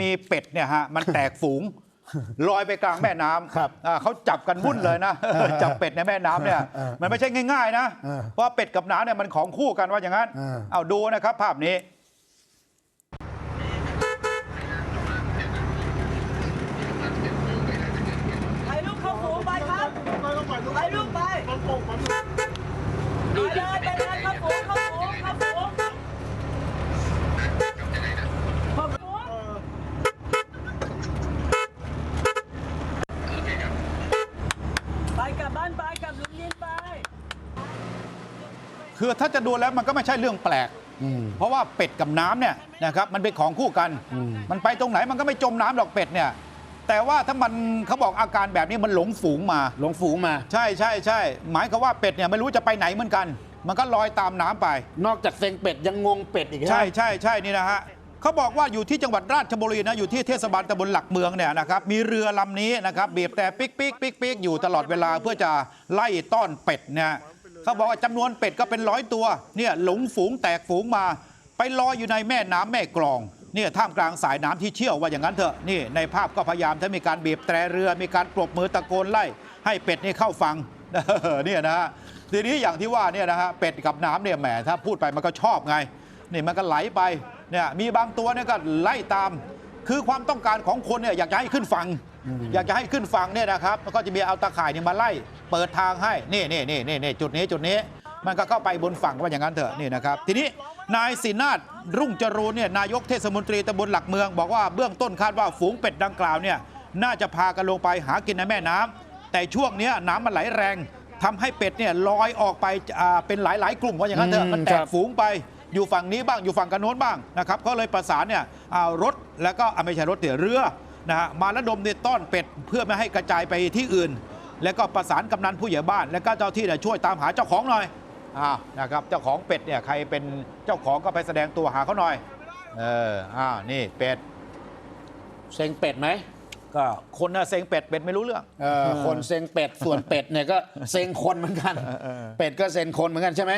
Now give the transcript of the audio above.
มีเป็ดเนี่ยฮะมันแตกฝูงลอยไปกลางแม่น้ำครับอ่าเขาจับกันวุ่นเลยนะ จับเป็ดในแม่น้ำเนี่ยเออมันไม่ใช่ง่าย ๆ นะเออเพราะเป็ดกับหนามเนี่ยมันของคู่กันว่าอย่างนั้น เออเอาดูนะครับ ภาพนี้ไปลูกเข้าฝูงไปครับไปลูกไปไปเลยไปเลยเข้าฝูงเข้าฝูงเข้าฝูงเข้าฝูงไปกลับบ้านไปกลับลุงยินไป คือถ้าจะดูแล้วมันก็ไม่ใช่เรื่องแปลก อืม เพราะว่าเป็ดกับน้ำเนี่ยนะครับมันเป็นของคู่กัน อืม มันไปตรงไหนมันก็ไม่จมน้ำหรอกเป็ดเนี่ย แต่ว่าถ้ามันเขาบอกอาการแบบนี้มันหลงฝูงมา หลงฝูงมา ใช่ใช่ใช่หมายความว่าเป็ดเนี่ยไม่รู้จะไปไหนเหมือนกัน มันก็ลอยตามน้ำไป นอกจากเซ็งเป็ดยังงงเป็ดอีกใช่ไหมใช่ใช่นี่นะฮะเขาบอกว่าอยู่ที่จังหวัดราชบุรีนะอยู่ที่เทศบาลตำบลหลักเมืองเนี่ยนะครับมีเรือลำนี้นะครับบีบแต่ปิ๊กปิ๊กปิ๊กปิ๊กอยู่ตลอดเวลาเพื่อจะไล่ต้อนเป็ดเนี่ย เขาบอกว่าจำนวนเป็ดก็เป็นร้อยตัวเนี่ยหลงฝูงแตกฝูงมา ไปลอยอยู่ในแม่น้ำแม่กลองเนี่ยท่ามกลางสายน้ำที่เชี่ยวว่าอย่างนั้นเถอะนี่ในภาพก็พยายามถ้ามีการบีบแตรเรือมีการปรบมือตะโกนไล่ ให้เป็ดนี่เข้าฟังเนี่ยนะฮะทีนี้อย่างที่ว่าเนี่ยนะฮะเป็ดกับน้ำเนี่ยแหมถ้าพูดไปมันก็ชอบไงนี่มันก็ไหลไปเนี่ยมีบางตัวเนี่ยก็ไล่ตาม คือความต้องการของคนเนี่ยอยากจะให้ขึ้นฝั่ง อยากจะให้ขึ้นฝั่งเนี่ยนะครับก็จะมีเอาตะข่ายเนี่ยมาไล่ เปิดทางให้นี่นี่นี่นี่นี่จุดนี้จุดนี้มันก็เข้าไปบนฝั่งว่าอย่างนั้นเถอะนี่นะครับ ทีนี้นายสินาถรุ่งจรูนเนี่ยนายกเทศมนตรีตำบลหลักเมือง บอกว่าเบื้องต้นคาดว่าฝูงเป็ดดังกล่าวเนี่ยน่าจะพากันลงไปหากินในแม่น้ำแต่ช่วงเนี้ยน้ำมันไหลแรงทำให้เป็ดเนี่ยลอยออกไปอ่าเป็นหลาย ๆ กลุ่มว่าอย่างนั้นเถอะมันแตกฝูงไปอยู่ฝั่งนี้บ้างอยู่ฝั่งกันโน้นบ้างนะครับก็เลยประสานเนี่ยเอารถแล้วก็อะไม่ใช่รถเตี๋ยเรือ นะฮะมาระดมเนี่ยต้อนเป็ดเพื่อไม่ให้กระจายไปที่อื่น แล้วก็ประสานกำนันผู้ใหญ่บ้าน แล้วก็เจ้าที่เนี่ยช่วยตามหาเจ้าของหน่อยอ้าวนะครับเจ้าของเป็ดเนี่ยใครเป็นเจ้าของก็ไปแสดงตัวหาเขาหน่อยเอออ้าวนี่เป็ดเซ็งเป็ดไหมก็คนน่ะเซ็งเป็ดเป็ดไม่รู้เรื่องเออคนเซ็งเป็ดส่วนเป็ดเนี่ยก็เซ็งคนเหมือนกัน เป็ดก็เซ็งคนเหมือนกันใช่ไหม